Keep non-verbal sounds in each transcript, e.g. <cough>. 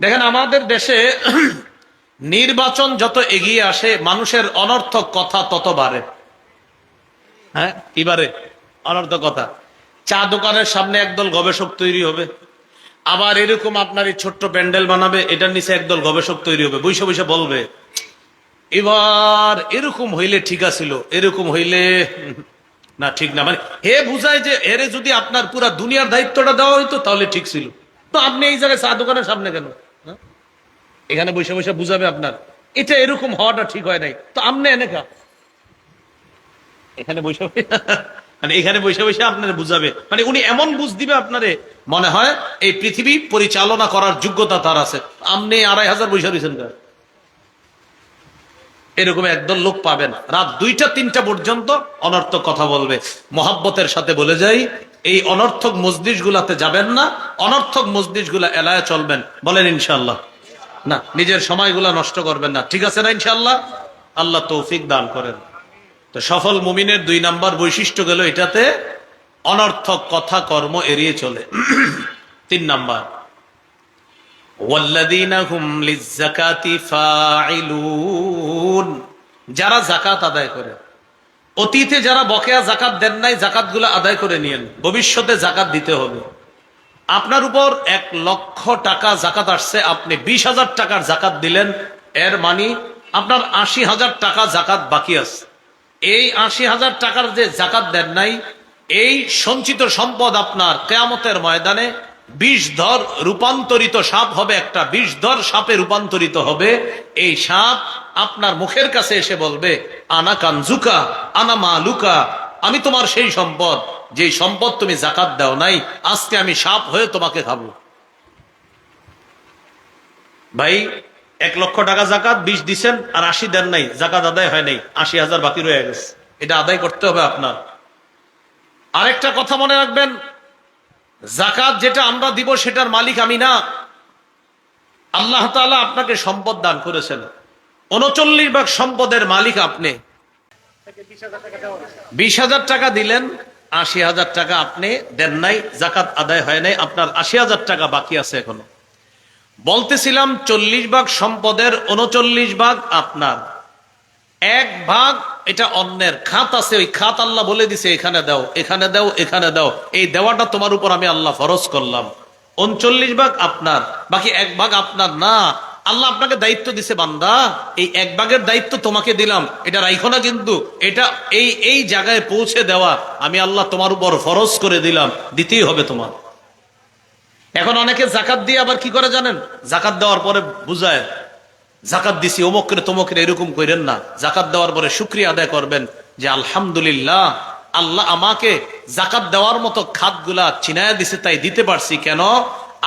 দেখেন, আমাদের দেশে <clears throat> নির্বাচন যত এগিয়ে আসে, মানুষের অনর্থক কথা তত বাড়ে। হ্যাঁ কি বাড়ে? অনর্থক কথা। চা দোকানের সামনে একদল গবেষক তৈরি হবে। আবার এরকম আপনার এই ছোট্ট প্যান্ডেল বানাবে, এটার নিচে একদল গবেষক তৈরি হবে। বৈশে বৈশে বলবে, এবার এরকম হইলে ঠিক আছিল, এরকম হইলে <laughs> না, ঠিক না। মানে হে বুঝায় যে এরে যদি আপনার পুরা দুনিয়ার দায়িত্বটা দেওয়া হইতো, তাহলে ঠিক ছিল। তো আপনি এই জায়গায় চা দোকানের সামনে কেন? এখানে বসে বসে বুঝাবে আপনার। এটা এরকম হওয়াটা ঠিক হয় নাই। তো আমনে এনে খা। এখানে বসে <laughs> মানে এখানে বসে বসে আপনার বুঝাবে। মানে উনি এমন বুঝ দিবে আপনারে, মনে হয় এই পৃথিবী পরিচালনা করার যোগ্যতা তার আছে। আপনি আড়াই হাজার বসে রয়েছেন এরকম একদল লোক পাবেন রাত দুইটা, তিনটা পর্যন্ত অনর্থক কথা বলবে। মহাব্বতের সাথে বলে যাই, এই অনর্থক মসজিদ যাবেন না, অনর্থক মসজিদগুলা এলায় চলবেন। বলেন ইনশাল্লাহ না, নিজের সময়গুলো নষ্ট করবেন না। ঠিক আছে না ইনশাল্লাহ আল্লাহ তৌফিক দান করেন। তো সফল মুমিনের দুই নাম্বার বৈশিষ্ট্য গেল এটাতে, অনর্থক কথা কর্ম এড়িয়ে চলে। <clears throat> তিন নাম্বার। যারা জাকাত আদায় করে, অতীতে যারা বকেয়া জাকাত দেন নাই জাকাত আদায় করে নিয়েন। ভবিষ্যতে জাকাত দিতে হবে। আপনার উপর এক লক্ষ টাকা জাকাত আসছে, আপনি বিশ হাজার টাকার জাকাত দিলেন, এর মানি আপনার আশি হাজার টাকা জাকাত বাকি আছে। এই আশি হাজার টাকার যে জাকাত দেন নাই, এই সঞ্চিত সম্পদ আপনার কেয়ামতের ময়দানে বিষ ধর রূপান্তরিত সাপ হবে, একটা বিষ ধর সাপে রূপান্তরিত হবে। এই সাপ আপনার মুখের কাছে এসে বলবে, আনা কানজুকা, আনা মালুকা, আমি তোমার সেই সম্পদ। যে সম্পদ তুমি জাকাত দাও নাই, আজকে আমি সাপ হয়ে তোমাকে খাব। ভাই, এক লক্ষ টাকা জাকাত, বিশ দিছেন, আর আশি দেন নাই, জাকাত আদায় হয় নাই, আশি হাজার বাকি রয়ে গেছে। এটা আদায় করতে হবে আপনার। আরেকটা কথা মনে রাখবেন, জাকাত যেটা আমরা দিব সেটার মালিক আমি না। আল্লাহ তাআলা আপনাকে সম্পদ দান করেছেন। উনচল্লিশ ভাগ সম্পদের মালিক আপনি। বিশ হাজার টাকা দিলেন আশি হাজার টাকা আপনি দেন নাই, জাকাত আদায় হয় নাই, আপনার আশি হাজার টাকা বাকি আছে এখনও। বলতেছিলাম চল্লিশ ভাগ সম্পদের উনচল্লিশ ভাগ আপনার। এক ভাগ এটা অন্যের, খাত আছে, ওই খাত আল্লাহ বলে দিছে, এখানে দাও এখানে দাও এখানে দাও। এই দেওয়াটা তোমার উপর আমি আল্লাহ ফরজ করলাম। উনচল্লিশ ভাগ আপনার, বাকি এক ভাগ আপনার না আল্লাহ আপনাকে দায়িত্ব দিছে, বান্দা। এই এক ভাগের দায়িত্ব তোমাকে দিলাম। এটা রাইখো না কিন্তু। এটা এই এই জায়গায় পৌঁছে দেওয়া আমি আল্লাহ তোমার উপর ফরজ করে দিলাম। দিতেই হবে তোমার। এখন অনেকে জাকাত দিয়ে আবার কি করে জানেন? জাকাত দেওয়ার পরে বুঝায়, জাকাত দিছি, অমুকরে তমুকরে এরকম করেন না। জাকাত দেওয়ার পরে শুক্রিয়া আদায় করবেন যে, আলহামদুলিল্লাহ, আল্লাহ আমাকে জাকাত দেওয়ার মতো খাতগুলা চিনায়া দিছে, তাই দিতে পারছি। কেন?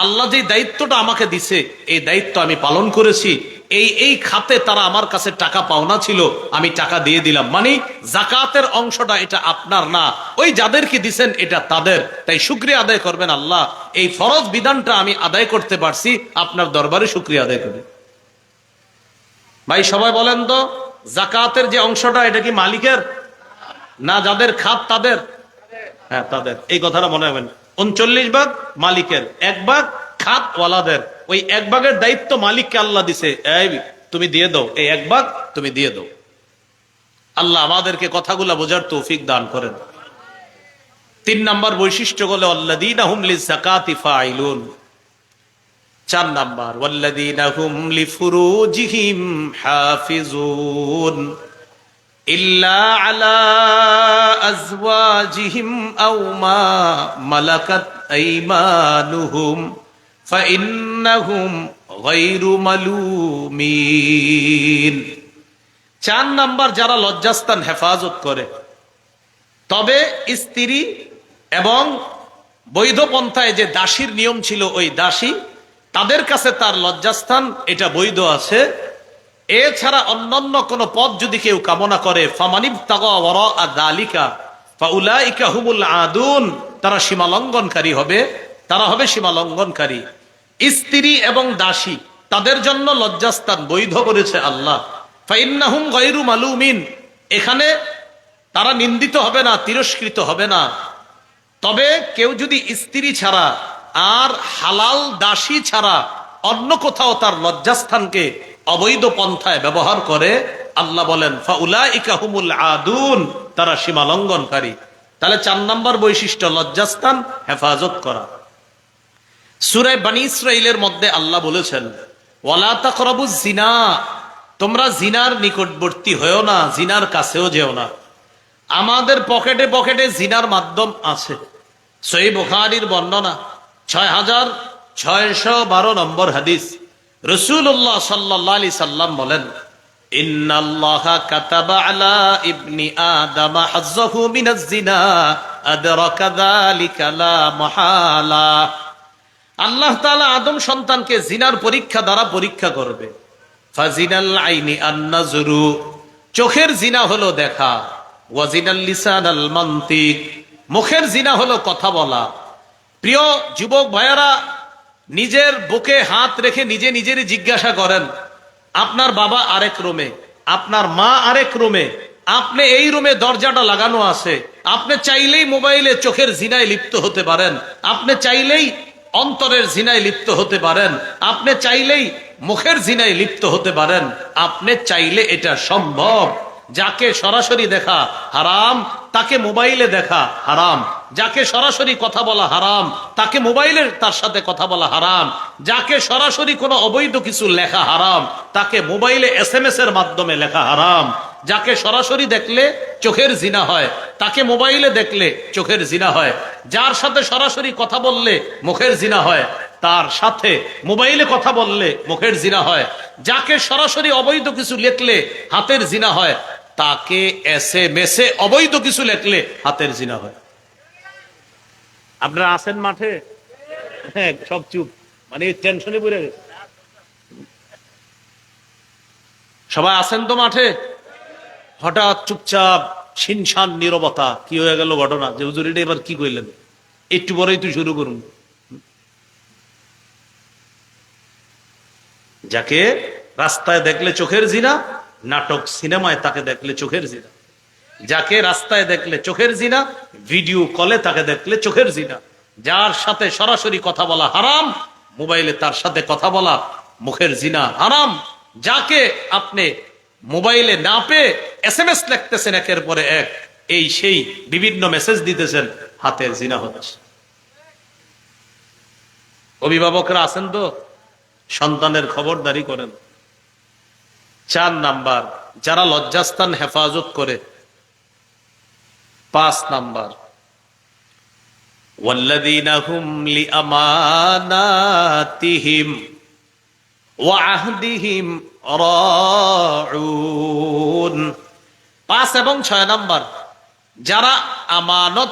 আল্লাহ যে দায়িত্বটা আমাকে দিছে, এই দায়িত্ব আমি পালন করেছি। এই এই খাতে তারা আমার কাছে টাকা পাওনা ছিল, আমি টাকা দিয়ে দিলাম। মানে জাকাতের অংশটা এটা আপনার না। ওই যাদেরকে দিছেন, এটা তাদের। তাই শুক্রিয়া আদায় করবেন আল্লাহ। এই ফরজ বিধানটা আমি আদায় করতে পারছি, আপনার দরবারে শুক্রিয়া আদায় করে ভাই, সবাই বলেন তো জাকাতের যে অংশটা, এটা কি মালিকের? না, যাদের খাত, তাদের? হ্যাঁ তাদের। এই কথাটা মনে রাখবেন। উনচল্লিশ ভাগ মালিকের, এক ভাগ খাত ওয়ালাদের ওই এক ভাগের দায়িত্ব মালিককে আল্লাহ দিছে। তুমি দিয়ে দাও। এই এক ভাগ তুমি দিয়ে দাও। আল্লাহ আমাদেরকে কথাগুলা বোঝার তৌফিক দান করেন। তিন নাম্বার বৈশিষ্ট্য হলো আল্লাদিন হুমলি জাকাতি ফাইলুন চার নাম্বার ওয়াল্লাদিন হুম লিফুরুজিহিম হাফিজুন। إلا على أزواجهم أو ما ملكت أيمانهم فإنهم غير ملومين চার নাম্বার যারা লজ্জাস্থান হেফাজত করে তবে স্ত্রী এবং বৈধ পন্থায় যে দাসীর নিয়ম ছিল ওই দাসী তাদের কাছে তার লজ্জাস্থান এটা বৈধ আছে এছাড়া অন্যান্য কোন পদ যদি কেউ কামনা করে ফামানিব তালিকা হুমুল আদুন, তারা সীমালঙ্ঘনকারী হবে, তারা হবে সীমালঙ্ঘনকারী। স্ত্রী এবং দাসী, তাদের জন্য লজ্জাস্থান বৈধ করেছে আল্লাহ। ফাইন্নাহুম গৈরু মালুমিন, এখানে তারা নিন্দিত হবে না, তিরস্কৃত হবে না। তবে কেউ যদি স্ত্রী ছাড়া আর হালাল দাসী ছাড়া অন্য কোথাও তার লজ্জাস্থানকে অবৈধ পন্থায় ব্যবহার করে আল্লাহ বলেন ফাউলাইকাহুমুল আদুন তারা সীমা লঙ্ঘনকারী তাহলে চার নম্বর বৈশিষ্ট্য, লজ্জাস্থান, হেফাজত করা। সুরায় বানী ইসরাইলের মধ্যে আল্লাহ বলেছেন, ওয়ালা তাকরাবু জিনা তোমরা জিনার নিকটবর্তী হয়েও না জিনার কাছেও যেও না। আমাদের পকেটে পকেটে জিনার মাধ্যম আছে। সই বর্ণনা, ছয় হাজার ছয়শো বারো নম্বর হাদিস। রসুল্লাহ সাল্লাহ আলি সাল্লাম বলেন আল্লাহ আদম সন্তানকে জিনার পরীক্ষা দ্বারা পরীক্ষা করবে। ফাজিনাল আইনি আন্নাজরু চোখের জিনা হলো দেখা। ওয়াজিনাল লিসান আল মান্তিক, মুখের জিনা হলো কথা বলা। প্রিয় যুবক ভাইয়ারা নিজের বুকে হাত রেখে নিজে নিজেরই জিজ্ঞাসা করেন, আপনার বাবা আরেক রুমে, আপনার মা আরেক রুমে, আপনি এই রুমে দরজাটা লাগানো আছে, আপনি চাইলেই মোবাইলে চোখের জিনায় লিপ্ত হতে পারেন, আপনি চাইলেই অন্তরের জিনায় লিপ্ত হতে পারেন, আপনি চাইলেই মুখের জিনায় লিপ্ত হতে পারেন, আপনি চাইলে এটা সম্ভব। যাকে সরাসরি দেখা হারাম, তাকে মোবাইলে দেখা হারাম। যাকে সরাসরি কথা বলা হারাম, তাকে মোবাইলের তার সাথে কথা বলা হারাম। যাকে সরাসরি কোনো অবৈধ কিছু লেখা হারাম, তাকে মোবাইলে এস এম এর মাধ্যমে লেখা হারাম। যাকে সরাসরি দেখলে চোখের জিনা হয়, তাকে মোবাইলে দেখলে চোখের জিনা হয়। যার সাথে সরাসরি কথা বললে মুখের জিনা হয়, তার সাথে মোবাইলে কথা বললে মুখের জিনা হয়। যাকে সরাসরি অবৈধ কিছু লেখলে হাতের জিনা হয় তাকে এসে মেসে অবৈধ কিছু লেখলে হাতের জিনা হয়। আপনারা আছেন মাঠে? হ্যাঁ সব চুপ। মানে টেনশনে পড়ে গেছে। সবাই আছেন তো মাঠে? হঠাৎ চুপচাপ শিনশান নীরবতা কি হয়ে গেল ঘটনা? যে হুজুর এটা এবার কি কইলেন? একটু পরেই তুই শুরু করুন। যাকে রাস্তায় দেখলে চোখের জিনা নাটক সিনেমায় তাকে দেখলে চোখের জিনা। যাকে রাস্তায় দেখলে চোখের জিনা, ভিডিও কলে তাকে দেখলে চোখের জিনা। যার সাথে সরাসরি কথা বলা হারাম, মোবাইলে তার সাথে কথা বলা মুখের জিনা হারাম। যাকে আপনি মোবাইলে না পেয়ে এস এম এস লিখতেছেন একের পরে এক, এই সেই বিভিন্ন মেসেজ দিতেছেন, হাতে জিনা হচ্ছে। অভিভাবকরা আছেন তো? সন্তানের খবরদারি করেন। চার নাম্বার, যারা লজ্জাস্থান হেফাজত করে। পাঁচ নাম্বার পাঁচ এবং ছয় নাম্বার, যারা আমানত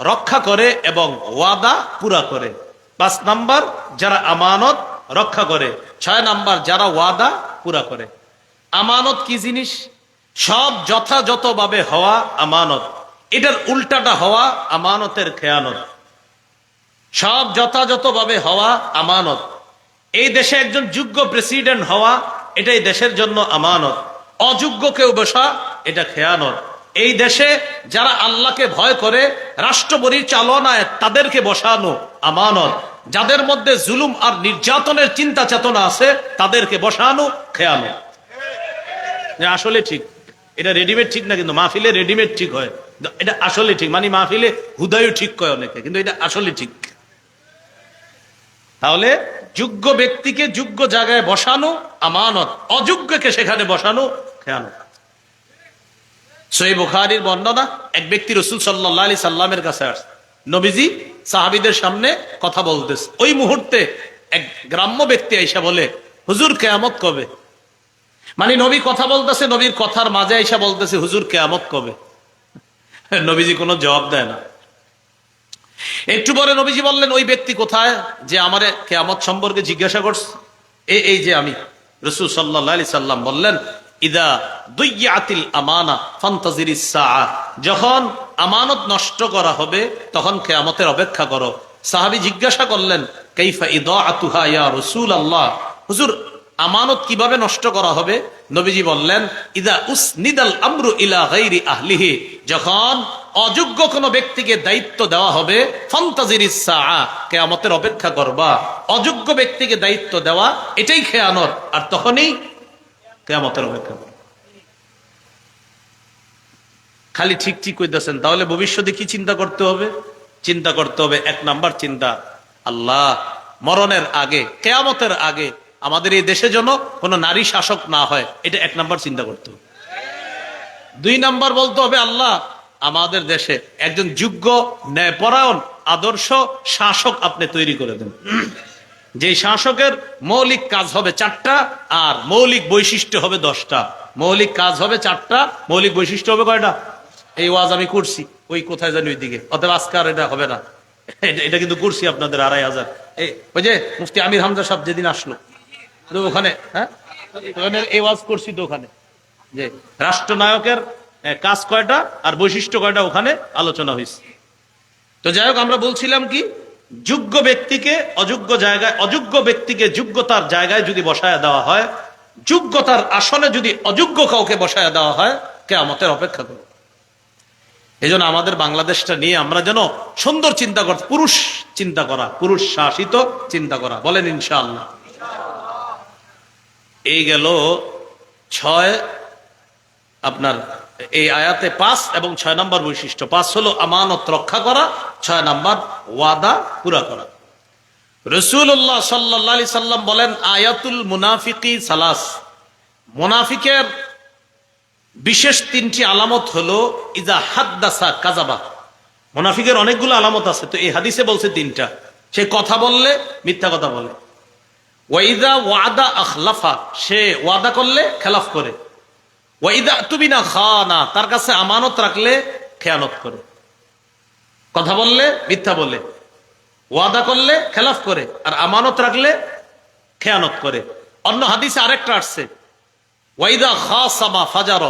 রক্ষা করে এবং ওয়াদা পুরা করে। পাঁচ নাম্বার, যারা আমানত রক্ষা করে। ছয় নাম্বার, যারা ওয়াদা পুরা করে। আমানত কি জিনিস? সব যথাযথভাবে হওয়া আমানত। এটার উল্টাটা হওয়া আমানতের খেয়ানত। সব যথাযথভাবে হওয়া আমানত। এই দেশে একজন যোগ্য প্রেসিডেন্ট হওয়া, এটাই দেশের জন্য আমানত। অযোগ্য কেউ বসা, এটা খেয়ানত। এই দেশে যারা আল্লাহকে ভয় করে রাষ্ট্র পরিচালনায় তাদেরকে বসানো আমানত। যাদের মধ্যে জুলুম আর নির্যাতনের চিন্তা চেতনা আছে, তাদেরকে বসানো আসলে ঠিক। এটা রেডিমেড ঠিক না, কিন্তু মাহফিলে রেডিমেড ঠিক হয়। এটা আসলে ঠিক। মানে মাহফিলে হুদায়ও ঠিক কয় অনেকে, কিন্তু এটা আসলে ঠিক। তাহলে যোগ্য ব্যক্তিকে যোগ্য জায়গায় বসানো, আমানত। অযোগ্যকে সেখানে বসানো খেয়ানো সই বুখারির বর্ণনা, এক ব্যক্তি রসুল সাল্লাহ আলি সাল্লামের কাছে আসছে। নবীজি সাহাবিদের সামনে কথা বলতেছে। ওই মুহূর্তে এক গ্রাম্য ব্যক্তি আইসা বলে, হুজুর, কেয়ামত কবে? মানে নবী কথা বলতেছে, নবীর কথার মাঝে আইসা বলতেছে, হুজুর, কেয়ামত কবে? নবীজি কোনো জবাব দেয় না। একটু পরে নবীজি বললেন, ওই ব্যক্তি কোথায় যে আমারে কেয়ামত সম্পর্কে জিজ্ঞাসা করছে? এই এই যে আমি, রসুল সাল্লাহ সাল্লাম বললেন, ইদা দুইয়াতিল আমানা ফান্তাজির যখন আমানত নষ্ট করা হবে, তখন কেয়ামতের অপেক্ষা করো। সাহাবি জিজ্ঞাসা করলেন, কাইফা ইদা আতুহা ইয়া রসুল আল্লাহ হুজুর আমানত কীভাবে নষ্ট করা হবে? নবীজি বললেন, ইদা উসনিদাল আমরু ইলা গাইরি আহলিহি। যখন অযোগ্য কোনো ব্যক্তিকে দায়িত্ব দেওয়া হবে, ফন্তাজির কেয়ামতের অপেক্ষা করবা। অযোগ্য ব্যক্তিকে দায়িত্ব দেওয়া, এটাই খেয়ানত। আর তখনই কেয়ামতের অপেক্ষা করবা। খালি ঠিক ঠিক কইতেছেন, তাহলে ভবিষ্যতে কি চিন্তা করতে হবে? চিন্তা করতে হবে, এক নাম্বার চিন্তা, আল্লাহ মরণের আগে, কেয়ামতের আগে আমাদের এই দেশে যেন কোনো নারী শাসক না হয়, এটা এক নাম্বার চিন্তা করতে দুই নাম্বার বলতে হবে, আল্লাহ, আমাদের দেশে একজন যোগ্য, ন্যায়পরায়ণ, আদর্শ শাসক আপনি তৈরি করে দেন। যে শাসকের মৌলিক কাজ হবে চারটা, আর মৌলিক বৈশিষ্ট্য হবে দশটা। মৌলিক কাজ হবে চারটা, মৌলিক বৈশিষ্ট্য হবে কয়টা? এই ওয়াজ আমি করছি, ওই কোথায় জানি ওইদিকে। অতএব আজকে আর এটা হবে না। এটা- এটা কিন্তু করছি আপনাদের আড়াই হাজার। এই ওই যে মুফতি আমির হামজা সাহেব যেদিন আসলো হ্যাঁ? করছি রাষ্ট্রনায়কের কাজ কয়টা আর বৈশিষ্ট্য কয়টা ওখানে আলোচনা হয়েছে। তো যাই হোক, আমরা বলছিলাম কি, যোগ্য ব্যক্তিকে অযোগ্য জায়গায়, অযোগ্য ব্যক্তিকে যোগ্যতার জায়গায় যদি বসায় দেওয়া হয়, যোগ্যতার আসনে যদি অযোগ্য কাউকে বসায় দেওয়া হয় কে আমাদের অপেক্ষা করবে। এই আমাদের বাংলাদেশটা নিয়ে আমরা যেন সুন্দর চিন্তা কর, পুরুষ চিন্তা করা, পুরুষ শাসিত চিন্তা করা, বলেন ইনশাআল্লাহ। এই গেল ছয়, আপনার এই আয়াতে পাঁচ এবং ছয় নম্বর বৈশিষ্ট্য। পাঁচ হলো আমানত রক্ষা করা, ছয় নম্বর ওয়াদা পুরা করা। রসুল্লাহ সাল্লি সাল্লাম বলেন, আয়াতুল মুনাফিকি সালাস। মুনাফিকের বিশেষ তিনটি আলামত হলো, ইজা হাদ্দাসা কাজাবা মুনাফিকের অনেকগুলো আলামত আছে, তো এই হাদিসে বলছে তিনটা। সে কথা বললে, মিথ্যা কথা বলে। ওয়াইদা ওয়াদা আখলাফা, সে ওয়াদা করলে খেলাফ করে। ওয়াইদা তুমি না খানা, তার কাছে আমানত রাখলে খেয়ানত করে। কথা বললে, মিথ্যা বলে। ওয়াদা করলে খেলাফ করে, আর আমানত রাখলে খেয়ানত করে। অন্য হাদিসে আরেকটা আসছে। ওয়াইদা খাসামা ফাজার,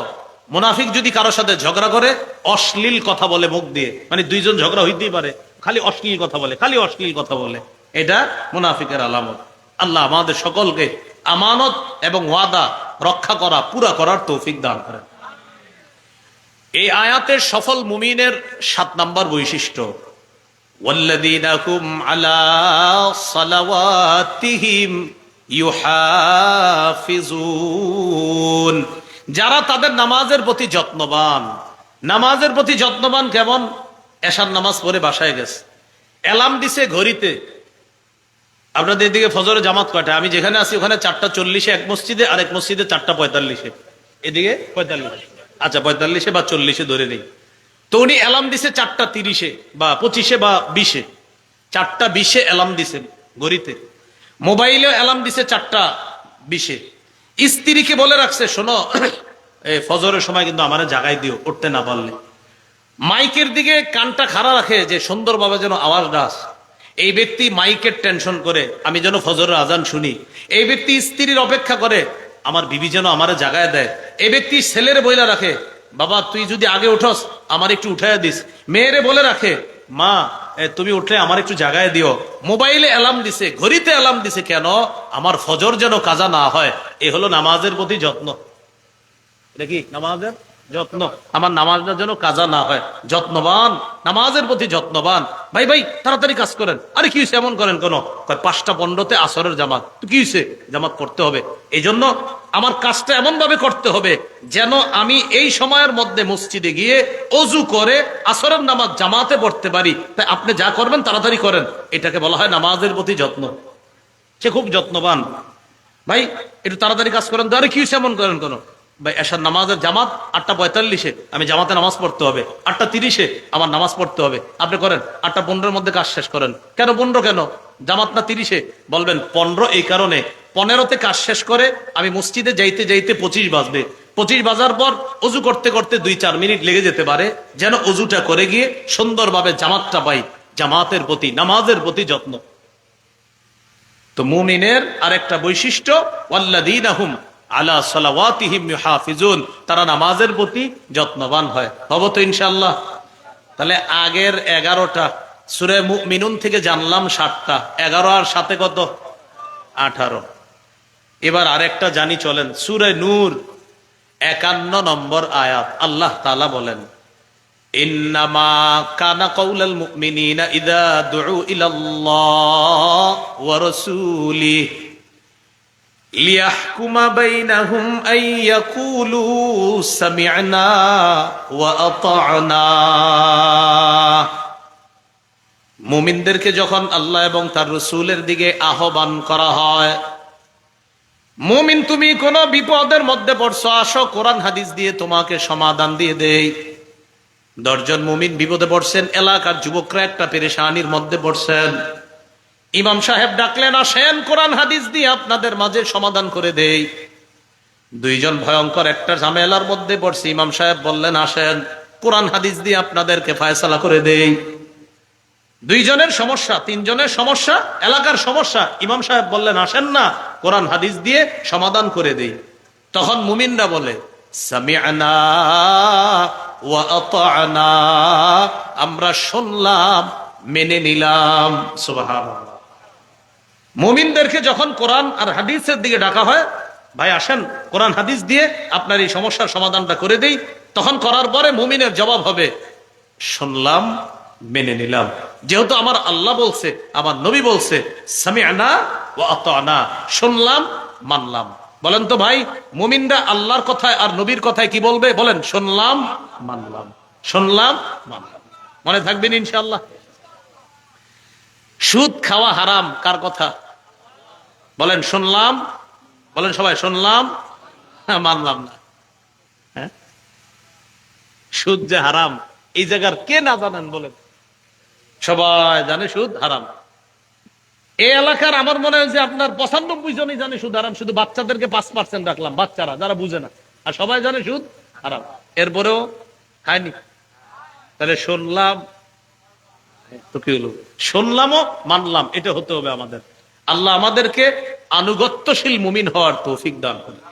মুনাফিক যদি কারও সাথে ঝগড়া করে, অশ্লীল কথা বলে মুখ দিয়ে। মানে দুইজন ঝগড়া হইতেই পারে, খালি অশ্লীল কথা বলে, খালি অশ্লীল কথা বলে। এটা মুনাফিকের আলামত। আল্লাহ আমাদের সকলকে আমানত এবং ওয়াদা রক্ষা করা, পুরা করার তৌফিক দান করেন। এই আয়াতের সফল মুমিনের সাত নাম্বার বৈশিষ্ট্য যারা তাদের নামাজের প্রতি যত্নবান, নামাজের প্রতি যত্নবান কেমন? এসার নামাজ পড়ে বাসায় গেছে। এলাম দিছে ঘড়িতে আপনাদের এদিকে ফজরে জামাত কয়টা? আমি যেখানে আছি ওখানে চারটা চল্লিশে এক মসজিদে আর এক মসজিদে চারটা পঁয়তাল্লিশে। এদিকে? পঁয়তাল্লিশে। আচ্ছা পঁয়তাল্লিশে বা চল্লিশে ধরে নেই। তো উনি অ্যালার্ম দিছে চারটা তিরিশে বা পঁচিশে বা বিশে। চারটা বিশে অ্যালার্ম দিছে ঘড়িতে। মোবাইলেও অ্যালার্ম দিছে চারটা বিশে। স্ত্রীকে বলে রাখছে শোনো <coughs> এই ফজরের সময় কিন্তু আমার জাগাই দিও উঠতে না পারলে। মাইকের দিকে কানটা খাড়া রাখে যে সুন্দরভাবে যেন আওয়াজ ডাস এই ব্যক্তি মাইকের টেনশন করে, আমি যেন ফজরের আজান শুনি। এই ব্যক্তি স্ত্রীর অপেক্ষা করে, আমার বিবি যেন আমারে জাগায় দেয়। এই ব্যক্তি ছেলের বইলা রাখে, বাবা, তুই যদি আগে উঠস, আমার একটু উঠাইয়া দিস। মেয়েরে বলে রাখে, মা তুমি উঠলে আমার একটু জাগায় দিও। মোবাইলে অ্যালার্ম দিছে, ঘড়িতে অ্যালার্ম দিছে কেন? আমার ফজর যেন কাজা না হয়, এ হলো নামাজের প্রতি যত্ন। এটা কি, নামাজের? যত্ন। আমার নামাজটা যেন কাজা না হয়, যত্নবান, নামাজের প্রতি যত্নবান। ভাই ভাই, তাড়াতাড়ি কাজ করেন। আরে, কি হয়েছে? এমন করেন কোন? পাঁচটা পনেরোতে আসরের জামাত। কি হয়েছে? জামাত করতে হবে। এই জন্য আমার কাজটা এমন ভাবে করতে হবে যেন আমি এই সময়ের মধ্যে মসজিদে গিয়ে অজু করে আসরের নামাজ জামাতে পড়তে পারি। তাই আপনি যা করবেন, তাড়াতাড়ি করেন। এটাকে বলা হয় নামাজের প্রতি যত্ন। সে খুব যত্নবান। ভাই, একটু তাড়াতাড়ি কাজ করেন তো। আরে, কি হয়েছে? এমন করেন কোন? ভাই এসার নামাজের জামাত আটটা পঁয়তাল্লিশে, আমি জামাতে নামাজ পড়তে হবে। আটটা তিরিশে আমার নামাজ পড়তে হবে। আপনি করেন, আটটা পনেরোর মধ্যে কাজ শেষ করেন। কেন পনেরো কেন? জামাত না তিরিশে? বলবেন, পনেরো এই কারণে। পনেরোতে কাজ শেষ করে আমি মসজিদে যাইতে যাইতে পঁচিশ বাজবে। পঁচিশ বাজার পর অজু করতে করতে দুই চার মিনিট লেগে যেতে পারে। যেন অজুটা করে গিয়ে সুন্দরভাবে জামাতটা পাই। জামাতের প্রতি, নামাজের প্রতি যত্ন। তো মুমিনের আরেকটা বৈশিষ্ট্য ওয়াল্লাযীনাহুম আলা সালাওয়াতিহিম ইউহাফিজুন, তারা নামাজের প্রতি যত্নবান হয়। হব তো ইনশাআল্লাহ। তাহলে আগের এগারোটা, সুরে মুমিনুন থেকে জানলাম সাতটা। এগারো আর সাথে কত? আঠারো। এবার আরেকটা জানি চলেন। সুরে নূর, একান্ন নম্বর আয়াত। আল্লাহ তালা বলেন, ইন্নামা কানা কৌলাল মুমিনিনা ইদা দুউ ইলাল্লাহ ওয়া রাসূলিহি। লিয়াহকুমা বাইনাহুম আই ইয়াকুলু সামি'না ওয়া মুমিনদেরকে যখন আল্লাহ এবং তার রসুলের দিকে আহ্বান করা হয়, মুমিন তুমি কোন বিপদের মধ্যে পড়ছো, আসো, কোরআন হাদিস দিয়ে তোমাকে সমাধান দিয়ে দেই। দশজন মুমিন বিপদে পড়ছেন, এলাকার যুবকরা একটা পেরেশানির মধ্যে পড়ছেন। ইমাম সাহেব ডাকলেন, আসেন, কোরআন হাদিস দিয়ে আপনাদের মাঝে সমাধান করে দেই। দুইজন ভয়ঙ্কর একটা ঝামেলার মধ্যে পড়ছে। ইমাম সাহেব বললেন, আসেন, কোরআন হাদিস দিয়ে আপনাদেরকে ফায়সালা করে দেই। দুইজনের সমস্যা, তিনজনের সমস্যা, এলাকার সমস্যা। ইমাম সাহেব বললেন, আসেন না, কোরআন হাদিস দিয়ে সমাধান করে দেই। তখন মুমিনরা বলে আমরা শুনলাম, মেনে নিলাম। সুবহানাল্লাহ। মুমিনদেরকে যখন কোরআন আর হাদিসের দিকে ডাকা হয়, ভাই আসেন, কোরআন হাদিস দিয়ে আপনার এই সমস্যার সমাধানটা করে দেই। তখন করার পরে মুমিনের জবাব হবে, শুনলাম, মেনে নিলাম। যেহেতু আমার আল্লাহ বলছে, আমার নবী বলছে শুনলাম, মানলাম। বলেন তো ভাই, মুমিনরা আল্লাহর কথায় আর নবীর কথায় কি বলবে? বলেন, শুনলাম, মানলাম। শুনলাম, মানলাম। মনে থাকবেন ইনশাআল্লাহ। সুদ খাওয়া হারাম, কার কথা? বলেন শুনলাম। বলেন সবাই শুনলাম। হ্যাঁ, মানলাম না। হ্যাঁ? সুদ যে হারাম এই জায়গার কে না জানেন বলেন? সবাই জানে সুদ হারাম। এই এলাকার আমার মনে হয় যে আপনার পঁচানব্বই জনই জানে সুদ হারাম শুধু বাচ্চাদেরকে পাঁচ পার্সেন্ট রাখলাম বাচ্চারা যারা বুঝে না। আর সবাই জানে সুদ হারাম। এরপরেও খায়নি। তাহলে শুনলাম তো কি হলো? শুনলামও মানলাম এটা হতে হবে আমাদের। আল্লাহ আমাদেরকে আনুগত্যশীল মুমিন হওয়ার তৌফিক দান করুন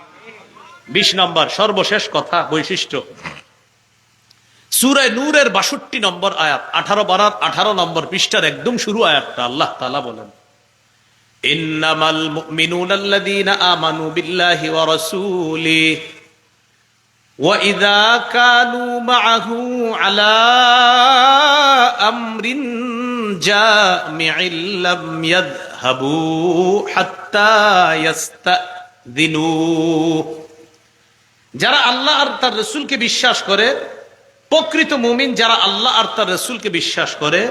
বিশ নম্বর সর্বশেষ কথা বৈশিষ্ট্য সুরায় নূরের বাষট্টি নম্বর আয়াত আঠারো বারার আঠারো নম্বর পৃষ্ঠার একদম শুরু আয়াতটা আল্লাহ তালা বলেন ইন্নামাল মুমিনুন আল্লাযীনা আমানু বিল্লাহি ওয়া রাসূলিহি وإذا كانوا معه على أمر جامع لم যারা আল্লাহ আর তার রসুলকে বিশ্বাস করে, প্রকৃত মুমিন যারা আল্লাহ আর তার রসুলকে বিশ্বাস করে,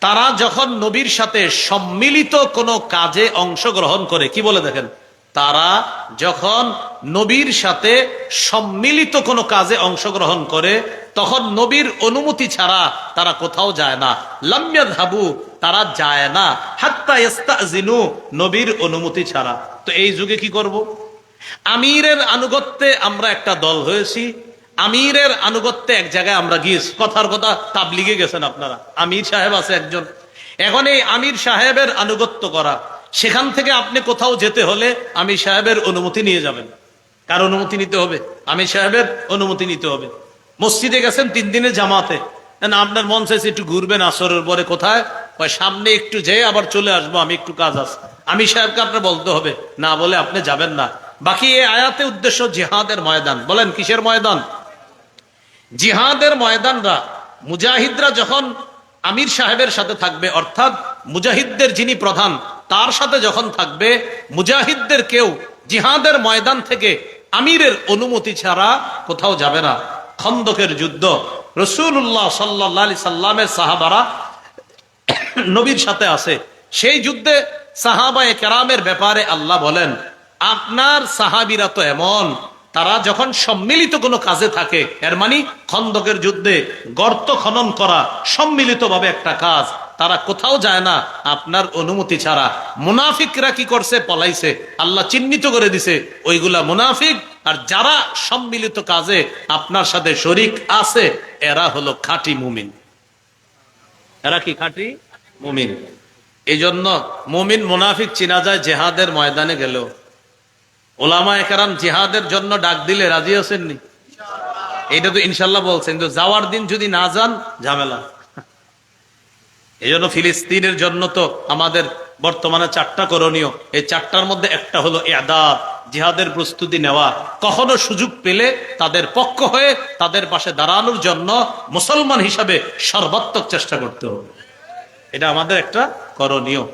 তারা যখন নবীর সাথে সম্মিলিত কোনো কাজে অংশগ্রহণ করে, কি বলে দেখেন? তারা যখন নবীর সাথে সম্মিলিত কোনো কাজে অংশগ্রহণ করে, তখন নবীর অনুমতি ছাড়া তারা কোথাও যায় না। লাম্যাদ হাবু তারা যায় না। হাত্তা ইস্তাজিনু নবীর অনুমতি ছাড়া। তো এই যুগে কি করব। আমিরের আনুগত্যে আমরা একটা দল হয়েছি। আমিরের আনুগত্যে এক জায়গায় আমরা গিয়েছি। কথার কথা তাবলিগে গেছেন আপনারা। আমির সাহেব আছে একজন। এখন এই আমির সাহেবের আনুগত্য করা। সেখান থেকে আপনি কোথাও যেতে হলে আমি সাহেবের অনুমতি নিয়ে যাবেন। কার অনুমতি নিতে হবে? আমি সাহেবের অনুমতি নিতে হবে। মসজিদে গেছেন তিন দিনের জামাতে। না আপনার মন চাইছে একটু ঘুরবেন আসরের পরে কোথায়? সামনে একটু যেয়ে আবার চলে আসব, আমি একটু কাজ আছে। আমি সাহেবকে আপনার বলতে হবে, না বলে আপনি যাবেন না। বাকি এই আয়াতে উদ্দেশ্য জিহাদের ময়দান। বলেন, কিসের ময়দান? জিহাদের ময়দানরা মুজাহিদরা যখন আমির সাহেবের সাথে থাকবে, অর্থাৎ মুজাহিদদের যিনি প্রধান, তার সাথে যখন থাকবে, মুজাহিদদের কেউ জিহাদের ময়দান থেকে আমিরের অনুমতি ছাড়া কোথাও যাবে না। খন্দকের যুদ্ধ। রসুল্লাহ সাল্লা সাল্লামের সাহাবারা নবীর সাথে আছে সেই যুদ্ধে সাহাবায়ে কেরামের ব্যাপারে আল্লাহ বলেন, আপনার সাহাবিরা তো এমন, তারা যখন সম্মিলিত কোনো কাজে থাকে, এর মানে খন্দকের যুদ্ধে গর্ত খনন করা সম্মিলিতভাবে একটা কাজ তারা কোথাও যায় না। আপনার অনুমতি ছাড়া। মুনাফিকরা কি করছে? পলাইছে। আল্লাহ চিহ্নিত করে দিছে। ওইগুলা মুনাফিক। আর যারা সম্মিলিত কাজে আপনার সাথে শরিক আছে, এরা হলো খাঁটি মুমিন। এরা কি খাঁটি? মুমিন। এই জন্য মুমিন মুনাফিক চিনা যায় জেহাদের ময়দানে গেল ওলামা একরাম জেহাদের জন্য ডাক দিলে রাজি আছেননি? এটা তো ইনশাল্লাহ বলছেন। কিন্তু যাওয়ার দিন যদি না যান, ঝামেলা। এই জন্য ফিলিস্তিনের জন্য তো আমাদের বর্তমানে চারটা করণীয়। এই চারটার মধ্যে একটা হলো এদাদ জিহাদের প্রস্তুতি নেওয়া। কখনো সুযোগ পেলে তাদের পক্ষ হয়ে তাদের পাশে দাঁড়ানোর জন্য মুসলমান হিসাবে সর্বাত্মক চেষ্টা করতে হবে। এটা আমাদের একটা করণীয়।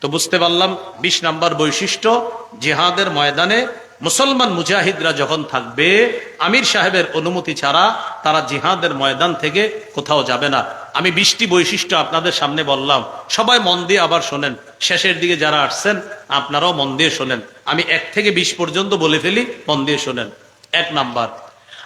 তো বুঝতে পারলাম, বিশ নাম্বার বৈশিষ্ট্য, জিহাদের ময়দানে মুসলমান মুজাহিদরা যখন থাকবে, আমির সাহেবের অনুমতি ছাড়া তারা জিহাদের ময়দান থেকে কোথাও যাবে না। আমি বিশটি বৈশিষ্ট্য আপনাদের সামনে বললাম। সবাই মন দিয়ে আবার শোনেন। শেষের দিকে যারা আসছেন, আপনারাও মন দিয়ে শোনেন। আমি এক থেকে বিশ পর্যন্ত বলে ফেলি, মন দিয়ে শোনেন। এক নাম্বার,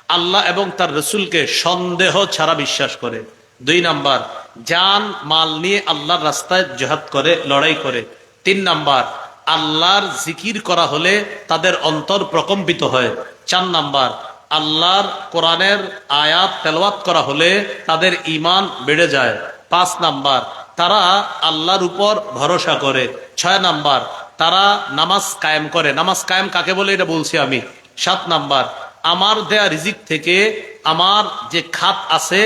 আল্লাহ এবং তার রসুলকে সন্দেহ ছাড়া বিশ্বাস করে। দুই নাম্বার, জান, মাল নিয়ে আল্লাহর রাস্তায় জেহাদ করে, লড়াই করে। তিন নাম্বার আল্লাহর জিকির করা হলে তাদের অন্তর প্রকম্পিত হয়। চার নাম্বার, আল্লাহর কোরআনের আয়াত তেলওয়াত করা হলে তাদের ইমান বেড়ে যায়। পাঁচ নাম্বার, তারা আল্লাহর উপর ভরসা করে। ছয় নাম্বার, তারা নামাজ কায়েম করে। নামাজ কায়েম কাকে বলে এটা বলছি আমি? সাত নাম্বার, আমার দেয়া রিজিক থেকে আমার যে খাত আছে,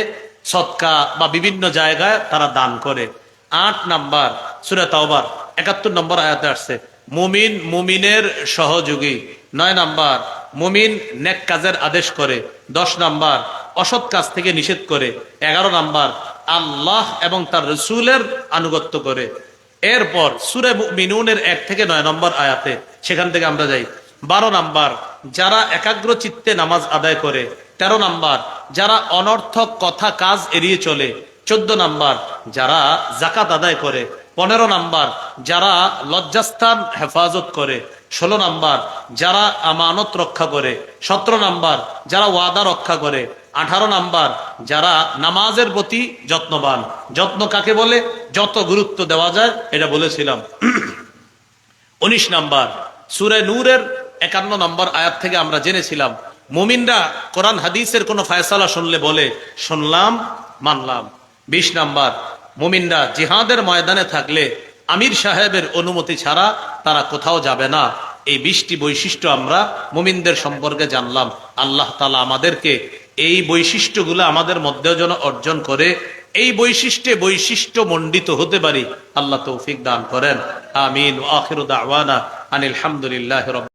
সৎকা বা বিভিন্ন জায়গায় তারা দান করে। আট নাম্বার, সুরে তাওবার, একাত্তর নম্বর আয়াতে আসছে। মুমিন মুমিনের সহযোগী। নয় নাম্বার, মুমিন নেক কাজের আদেশ করে। দশ নাম্বার, অসৎ কাজ থেকে নিষেধ করে। এগারো নাম্বার, আল্লাহ এবং তার রসুলের আনুগত্য করে। এরপর সুরে মিনুনের এক থেকে নয় নম্বর আয়াতে, সেখান থেকে আমরা যাই। বারো নাম্বার, যারা একাগ্র চিত্তে নামাজ আদায় করে। তেরো নাম্বার, যারা অনর্থক কথা কাজ এড়িয়ে চলে। চোদ্দ নাম্বার, যারা জাকাত আদায় করে। পনেরো নাম্বার, যারা লজ্জাস্থান হেফাজত করে। ষোলো নাম্বার, যারা আমানত রক্ষা করে। সতেরো নাম্বার, যারা ওয়াদা রক্ষা করে। আঠারো নাম্বার, যারা নামাজের প্রতি যত্নবান। যত্ন কাকে বলে? যত গুরুত্ব দেওয়া যায়, এটা বলেছিলাম। <clears throat> উনিশ নাম্বার, সুরে নূরের একান্ন নম্বর আয়াত থেকে আমরা জেনেছিলাম, মুমিনরা কোরআন হাদিসের কোনো ফায়সালা শুনলে বলে, শুনলাম, মানলাম। বিশ নাম্বার মুমিনরা জিহাদের ময়দানে থাকলে আমির সাহেবের অনুমতি ছাড়া তারা কোথাও যাবে না। এই বিশটি বৈশিষ্ট্য আমরা মুমিনদের সম্পর্কে জানলাম। আল্লাহ তালা আমাদেরকে এই বৈশিষ্ট্যগুলো আমাদের মধ্যেও যেন অর্জন করে। এই বৈশিষ্ট্যে বৈশিষ্ট্য মণ্ডিত হতে পারি। আল্লাহ তৌফিক দান করেন। আমিন। আখির আনিল হামদুলিল্লাহ রব